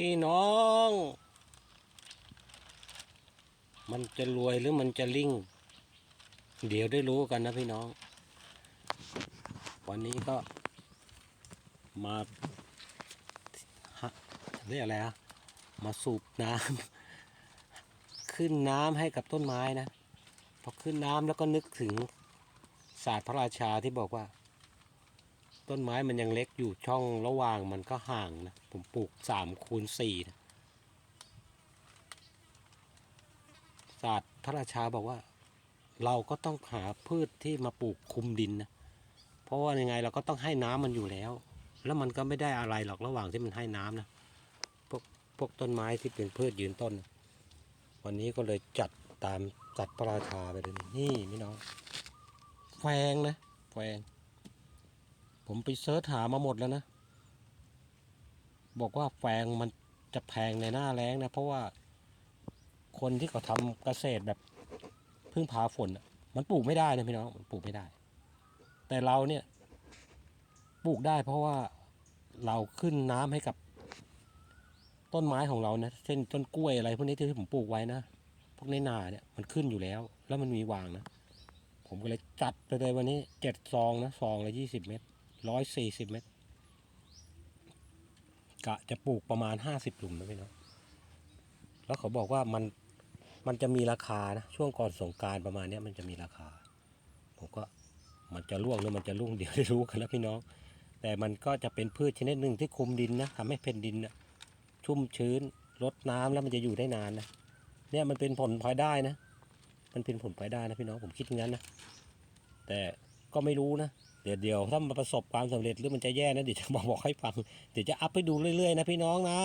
พี่น้อง มันจะรวยหรือมันจะลิ่ง เดี๋ยวได้รู้กันนะพี่น้อง วันนี้ก็มาฮะเรียกอะไรอะมาสูบน้ำ ขึ้นน้ำให้กับต้นไม้นะ พอขึ้นน้ำแล้วก็นึกถึงศาสตร์พระราชาที่บอกว่า ต้นไม้มันยังเล็กอยู่ช่องระหว่างมันก็ห่างนะ ผมปลูกสามคูณสี่นะศาสตร์พระราชาบอกว่า เราก็ต้องหาพืชที่มาปลูกคุมดินนะ เพราะว่ายังไงเราก็ต้องให้น้ำมันอยู่แล้ว แล้วมันก็ไม่ได้อะไรหรอกระหว่างที่มันให้น้ำนะ พวกพวกต้นไม้ที่เป็นพืชยืนต้น วันนี้ก็เลยจัดตามจัดพระราชาไปเลยนี่พี่น้องแฟงนะแฟง ผมไปเสิร์ชหามาหมดแล้วนะ บอกว่าแฟงมันจะแพงในหน้าแล้งนะ เพราะว่าคนที่เขาทำเกษตรแบบพึ่งพาฝน มันปลูกไม่ได้นะพี่น้องมันปลูกไม่ได้ แต่เราเนี่ยปลูกได้เพราะว่าเราขึ้นน้ำให้กับต้นไม้ของเรานะเช่นต้นกล้วยอะไรพวกนี้ที่ผมปลูกไว้นะพวกในนาเนี่ยมันขึ้นอยู่แล้ว แล้วมันมีวางนะ ผมก็เลยจัดไปเลยวันนี้เจ็ดซองนะซองละยี่สิบเมต ร้อยสี่สิบเมตร กะจะปลูกประมาณห้าสิบหลุมนะพี่น้องแล้วเขาบอกว่ามันมันจะมีราคานะช่วงก่อนสงการประมาณเนี้ยมันจะมีราคา ผมก็มันจะร่วงหรือมันจะรุ่งเดี๋ยวได้รู้กันแล้วพี่น้อง แต่มันก็จะเป็นพืชชนิดหนึ่งที่คุมดินนะทำให้เพนดินนะชุ่มชื้นลดน้ำแล้วมันจะอยู่ได้นานนะเนี่ยมันเป็นผลพลอยได้นะ มันเป็นผลพลอยได้นะพี่น้องผมคิดอย่างนั้นนะแต่ก็ไม่รู้นะ เดี๋ยวเดี๋ยวถ้ามันประสบความสำเร็จหรือมันจะแย่นะเดี๋ยวจะมาบอกให้ฟัง เดี๋ยวจะอัพให้ดูเรื่อยๆนะพี่น้องนะ